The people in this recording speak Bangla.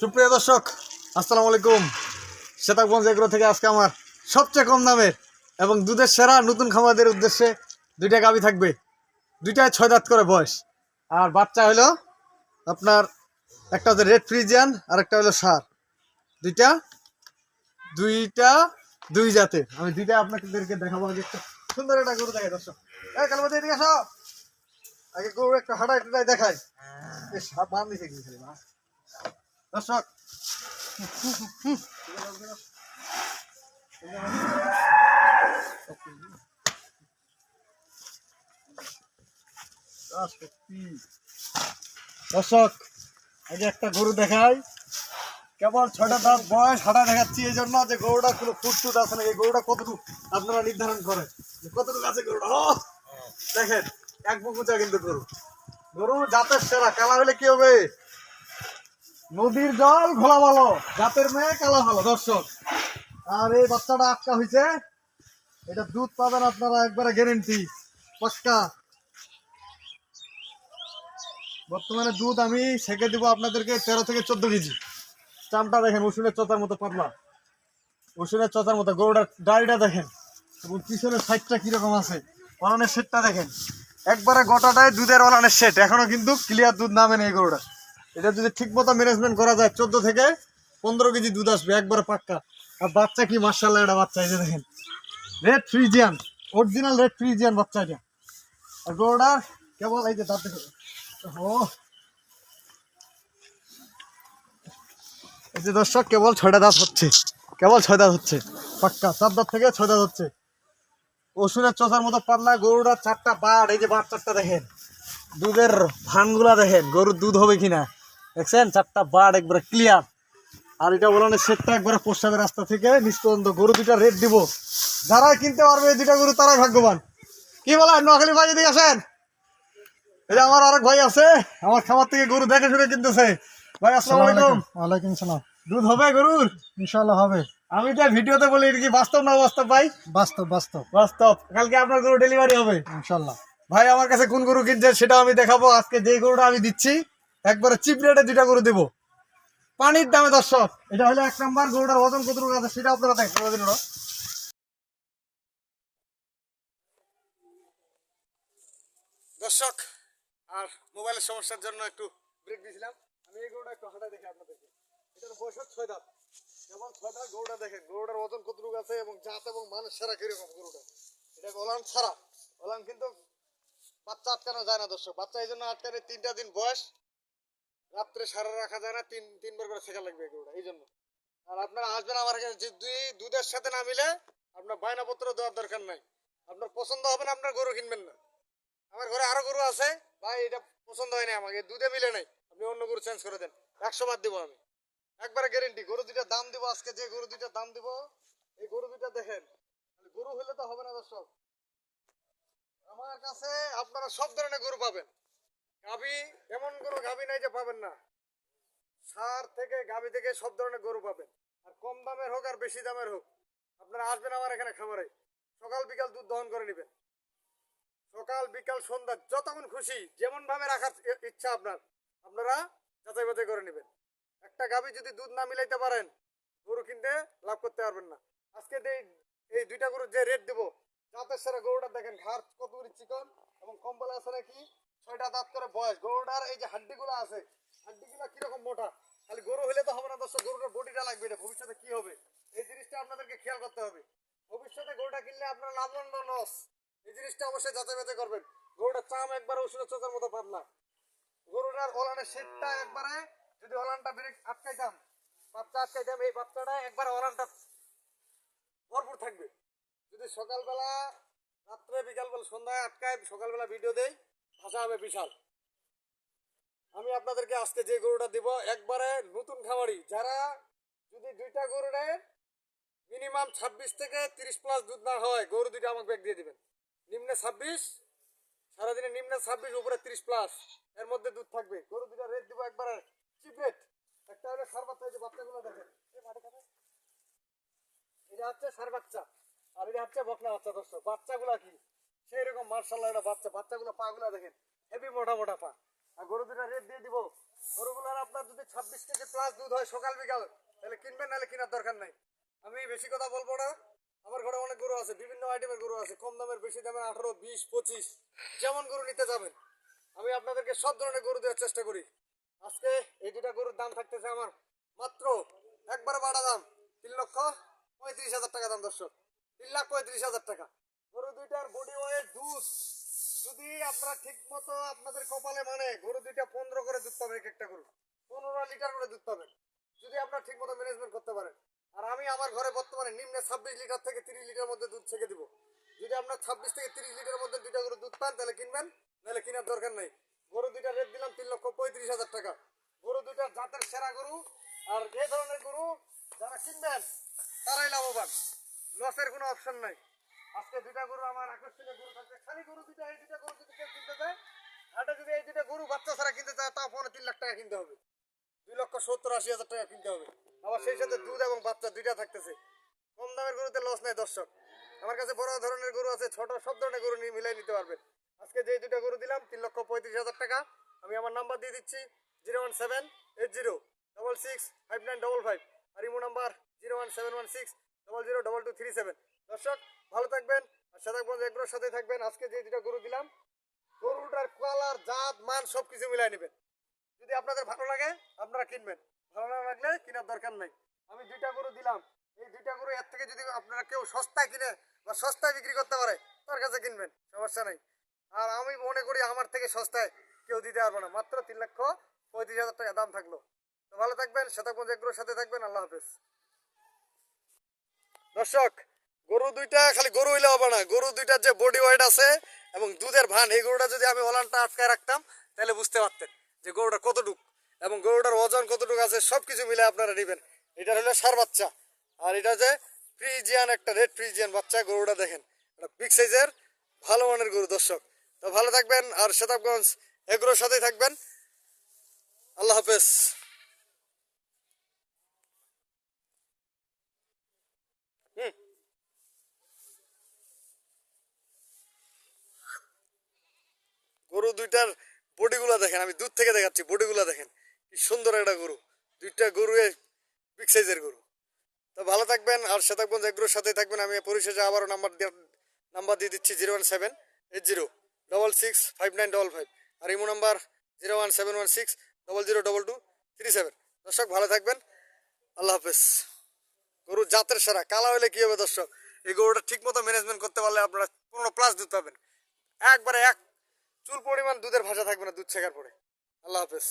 সুপ্রিয় দর্শক, আসসালামু আলাইকুম। শ্বেতাগঞ্জ এগ্রো থেকে আজকে আমার সবচেয়ে কম দামের এবং দুধের সেরা নতুন খামারদের উদ্দেশ্যে দুইটা গাবি থাকবে। দুইটায় ছয় দাঁত করে বয়স। আর বাচ্চা হলো আপনার, একটা হচ্ছে রেড ফ্রিজিয়ান আর একটা হলো সার। দুইটা দুইটা, দুই জাতের আমি দুইটা আপনাদেরকে দেখাবো আগে একটা সুন্দর একটা গরু দেখাই দর্শক। এই কালমাতে এদিকে আসো। আগে গরু একটা টাটাই দেখাই বেশ বান দিছে। দর্শক। দর্শক আগে একটা গরু দেখাই। কেবল ছয়টা দাঁত বয়স, হাঁটা দেখাচ্ছি এই জন্য যে গরুটা কোনো ফুটফুট আছে না এই গরুটা কতটুকু আপনারা নির্ধারণ করেন? কতটুকু আছে গরুটা? দেখেন, এক বুকুচা কিন্তু গরু। গরু জাতের সেরা কালা হলে কি হবে? নদীর জল ঘোলা ভালো, জাতের মেয়ে কালা ভালো, দর্শক। আর এই বাচ্চাটা আটকা হয়েছে এটা দুধ পাবেন আপনারা, একবারে গ্যারেন্টি পক্কা। বর্তমানে দুধ আমি সেকে দিব আপনাদেরকে তেরো থেকে চোদ্দ কেজি। চামটা দেখেন উসুনের চতার মতো পাতলা। উসুনের চতার মতো, গরুটার ডাড়িটা দেখেন। এবং পিছনের সাইডটা কীরকম আছে অলানের সেটটা দেখেন। একবারে গোটাটায় দুধের অলানের সেট এখনও কিন্তু ক্লিয়ার দুধ নামে নেই গরুটা এটা যদি ঠিক মতো ম্যানেজমেন্ট করা যায়, চোদ্দ থেকে পনেরো কেজি দুধ আসবে, একবার পাক্কা। আর বাচ্চা কি মার্শাল্লাহ এটা বাচ্চা এই যে দেখেন। Red Friesian original red Friesian বাচ্চা এটা। আর গরুটার কেবল এই যে দাঁত দেখো। ও এই যে দর্শক, কেবল ছয়টা দাঁত হচ্ছে। কেবল ছয় দাঁত হচ্ছে। পাক্কা, চার দাঁত থেকে ছয় দাঁত হচ্ছে। ওষুধের চোখার মতো পাতলা গরুটা চারটা বাড়, এই যে বাট চারটা দেখেন। দুধের ভানগুলা দেখেন, গরুর দুধ হবে কিনা? দেখছেন? চারটা বাট একবারে ক্লিয়ার আর এটা বলানো সেটটা একবারে পোস্টাবের রাস্তা থেকে পর্যন্ত গরু দুটা রেট দিব। যারা কিনতে পারবে এই দুটা গরু তারাই ভাগ্যবান। কি বলেন নোয়াখালী ভাই এদিকে আসেন? এই যে আমার আরেক ভাই আছে আমার খামার থেকে গরু দেখে শুনে কিনতেছে। ভাই আসসালামু আলাইকুম। ওয়ালাইকুম সালাম। দুধ হবে গরুর? ইনশাল্লাহ হবে। আমি তো ভিডিওতে বলি কি বাস্তব না বাস্তব ভাই? বাস্তব বাস্তব। বাস্তব। কালকে আপনার গরু ডেলিভারি হবে। ইনশাল্লাহ ভাই আমার কাছে কোন গরু কিনছে সেটা আমি দেখাবো। আজকে যে গরুটা আমি দিচ্ছি একবারে চিপ রেটে দুইটা গরু দেবো। পানির দামে দর্শক, এটা হলো এক নাম্বার গরুটার ওজন কতটুকু আছে সেটা আপনারা দেখেন। দর্শক, আর মোবাইলের সমস্যার জন্য একটু ব্রেক দিয়েছিলাম। আমি এই গরুটা একটু হাঁটাই দেখি আপনাদেরকে। এটার বয়স ছয় দাঁত। যেমন ছয় দাঁত গরুটা দেখেন, গরুটার ওজন কতটুকু আছে এবং জাত এবং মানুষ সারা কীরকম গরুটা? এটা ওলান ছাড়া। ওলান কিন্তু বাচ্চা আটকানো যায় না দর্শক। বাচ্চা এই জন্য আটকানে তিনটা দিন বয়স। রাত্রে সারা রাখা যায় না, তিন, তিনবার করে শেখা লাগবে গরুটা এই জন্য। আর আপনারা আসবেন আমার কাছে যে দুই, দুধের সাথে না মিলে আপনার বায়নাপত্র দেওয়ার দরকার নাই। আপনার পছন্দ হবে না, আপনার গরু কিনবেন না। আমার ঘরে আরও গরু আছে, ভাই, এটা পছন্দ হয় না আমাকে, দুধে মিলে নাই। আপনি অন্য গরু চেঞ্জ করে দেন, একশো বাদ দিব আমি। একবারে গ্যারেন্টি গরু দুইটার দাম দিব আজকে, যে গরু দুইটার দাম দিব, এই গরু দুইটা দেখেন। গরু হলে তো হবে না দর্শক। আমার কাছে আপনারা সব ধরনের গরু পাবেন। গাভি, এমন কোনো গাভি নাই যে পাবেন না। সার থেকে গাভি থেকে সব ধরনের গরু পাবেন। আর কম দামের হোক আর বেশি দামের হোক, আপনারা আসবেন আমার এখানে খামারে। সকাল বিকাল দুধ দহন করে নেবেন। সকাল বিকাল সন্ধ্যা যতক্ষণ খুশি, যেমন ভাবে রাখার ইচ্ছা আপনার, আপনারা যাচাই বাছাই করে নেবেন। একটা গাভি যদি দুধ না মিলাইতে পারেন, গরু কিনতে লাভ করতে পারবেন না। আজকে এই দুইটা গরুর যে রেট দেবো, জাতের সেরা গরুটা দেখেন, ঘাড় কত করে চিকন এবং কম্বল আছে নাকি? ছয়টা দাঁত করে বয়স। গরুটার এই যে হাড্ডিগুলো আছে, হাড্ডিগুলো কীরকম মোটা? খালি গরু হলে তো হবে না দর্শক, গরুটার বডিটা লাগবে এটা, ভবিষ্যতে কি হবে? এই জিনিসটা আপনাদেরকে খেয়াল করতে হবে। ভবিষ্যতে গরুটা কিনলে আপনার বা লস এই জিনিসটা অবশ্যই যাচাই বাছাই করবেন। গরুটার চাম একবার ওষুধের চোখের মতো পাতলা। গরুটার ওলানের শেডটা একবারে, যদি ওলানটা ব্রেক আটকাইতাম, বাচ্চা আটকাইতাম, এই বাচ্চাটা একবার ওলানটা ভরপুর থাকবে। যদি সকালবেলা, রাত্রে, বিকালবেলা, সন্ধ্যায় আটকায়, সকালবেলা ভিডিও দেই ভাষা হবে বিশাল। আমি আপনাদেরকে আজকে যে গরুটা দিব, একবারে নতুন খামারি। যারা যদি দুইটা গরুরের মিনিমাম ছাব্বিশ থেকে তিরিশ প্লাস দুধ না হয় গরু দুইটা আমাকে ব্যাগ দিয়ে দিবেন। নিম্নে ছাব্বিশ, সারাদিনে নিম্নে ছাব্বিশ, উপরে তিরিশ প্লাস এর মধ্যে দুধ থাকবে। গরু দুইটা রেট দিব একবারে চিপ রেট একটা হলে সার বাচ্চা যে বাচ্চাগুলো দেখেন। এটা হচ্ছে সার বাচ্চা। আর এটা হচ্ছে বকনা বাচ্চা, দর্শক। বাচ্চাগুলা কি? সেই রকম মার্শাল্লাহ এটা বাচ্চা, বাচ্চাগুলো পা গুলা দেখেন। হেভি মোটা মোটা পা। আর গরু দুটা রেট দিয়ে দিব। গরুগুলোর আপনার যদি ছাব্বিশ কেজি প্লাস দুধ হয় সকাল, বিকাল, তাহলে কিনবেন, নাহলে কেনার দরকার নাই। আমি বেশি কথা বলব না। আমার ঘরে অনেক গরু আছে, বিভিন্ন আইটেমের গরু আছে। কম দামের, বেশি দামের, আঠারো, বিশ, পঁচিশ, যেমন গরু নিতে যাবেন। আমি আপনাদেরকে সব ধরনের গরু দেওয়ার চেষ্টা করি। আজকে এই দুটা গরুর দাম থাকতেছে আমার মাত্র একবারে বাড়া দাম, তিন লক্ষ পঁয়ত্রিশ হাজার টাকা দাম, দর্শক। তিন লাখ পঁয়ত্রিশ হাজার টাকা। গরু দুইটার বডি ওয়েট দুধ। যদি আপনারা ঠিক মতো আপনাদের কপালে মানে গরু দুইটা পনেরো করে দুধ পাবেন এক একটা গরু, পনেরো লিটার করে দুধ পাবেন। যদি আপনারা ঠিক মতো ম্যানেজমেন্ট করতে পারেন। আর আমি আমার ঘরে বর্তমানে নিম্নে ছাব্বিশ লিটার থেকে তিরিশ লিটার মধ্যে দুধ ছেঁকে দিব। যদি আপনার ছাব্বিশ থেকে তিরিশ লিটার মধ্যে দুইটা গরু দুধ পান, তাহলে কিনবেন, নাহলে কেনার দরকার নেই। গরু দুইটা রেট দিলাম তিন লক্ষ পঁয়ত্রিশ হাজার টাকা। গরু দুইটা জাতের সেরা গরু আর এই ধরনের গরু যারা কিনবেন, তারাই লাভবান। লসের কোনো অপশন নাই। আজকে দুইটা গরু আমার আকর্ষণীয় গরু থাকবে খালি গরু দুইটা, এই দুইটা গরু যদি কেউ কিনতে চায় হাটে যদি এই দুইটা গরু বাচ্চা ছাড়া কিনতে চায়, তাও পনেরো তিন লাখ টাকা কিনতে হবে। দুই লক্ষ সত্তর আশি হাজার টাকা কিনতে হবে। আবার সেই সাথে দুধ এবং বাচ্চা দুইটা থাকতেছে। কম দামের গরুতে লস নাই, দর্শক। আমার কাছে বড় ধরনের গরু আছে, ছোট সব ধরনের গরু নিয়ে মিলাই নিতে পারবেন। আজকে যে দুইটা গরু দিলাম, তিন লক্ষ পঁয়ত্রিশ হাজার টাকা। আমি আমার নাম্বার দিয়ে দিচ্ছি, zero one seven eight zero double six five nine double five. আর imo number zero one seven one six double zero double two three seven. দর্শক ভালো থাকবেন, আর সাদাগঞ্জ এগুলোর সাথে থাকবেন। আজকে যে দুইটা গরু দিলাম, গরুটার কালার জাত, মান সব কিছু মিলাই নেবেন। যদি আপনাদের ভালো লাগে, আপনারা কিনবেন। ভালো না লাগলে কেনার দরকার নাই। আমি দুইটা গরু দিলাম। এই দুইটা গরু এর থেকে যদি আপনারা কেউ সস্তায় কিনে বা সস্তায় বিক্রি করতে পারে, তার কাছে কিনবেন, সমস্যা নাই। আর আমি মনে করি আমার থেকে সস্তায় কেউ দিতে পারব না। মাত্র তিন লক্ষ পঁয়ত্রিশ হাজার টাকা দাম থাকল। তো ভালো থাকবেন শতাগঞ্জ এগুলোর সাথে থাকবেন। আল্লাহ হাফেজ। দর্শক গরু দুইটা, খালি গরু হইলে হবে না। গরু দুইটার যে বডি ওয়েট আছে এবং দুধের ভান, এই গরুটা যদি আমি ওলানটা আটকায় রাখতাম, তাহলে বুঝতে পারতেন যে গরুটা কতটুক। এবং গরুটার ওজন কতটুকু আছে সব কিছু মিলে আপনারা নেবেন। এটা হলো সার বাচ্চা। আর এটা যে ফ্রিজিয়ান একটা রেড ফ্রিজিয়ান বাচ্চা, গরুটা দেখেন। এটা বিগ সাইজের ভালো মানের গরু, দর্শক। তো ভালো থাকবেন, আর শতাবগঞ্জ এগুলোর সাথেই থাকবেন। আল্লাহ হাফেজ। গরু দুইটার বডিগুলো দেখেন, আমি দূর থেকে দেখাচ্ছি বডিগুলো দেখেন, কি সুন্দর একটা গরু। দুইটা গরু বিগ সাইজের গরু। তো ভালো থাকবেন, আর শতাবগঞ্জ এগুলোর সাথে থাকবেন, আমি পরিশেষে আবারও নাম্বার নাম্বার দিয়ে দিচ্ছি zero one seven eight zero double six five nine double five আর imo number zero one seven one six double zero double two three seven দর্শক, ভালো থাকবেন, আল্লাহ হাফেজ। গরু জাতের সেরা, কালা হলে কী হবে দর্শক? এই গরুটা ঠিক মতো ম্যানেজমেন্ট করতে পারলে আপনারা পনেরো প্লাস দুধ পাবেন। একবারে এক চুল পরিমাণ দুধের ভাষা থাকবে না দুধ শেখার পরে। আল্লাহ হাফেজ।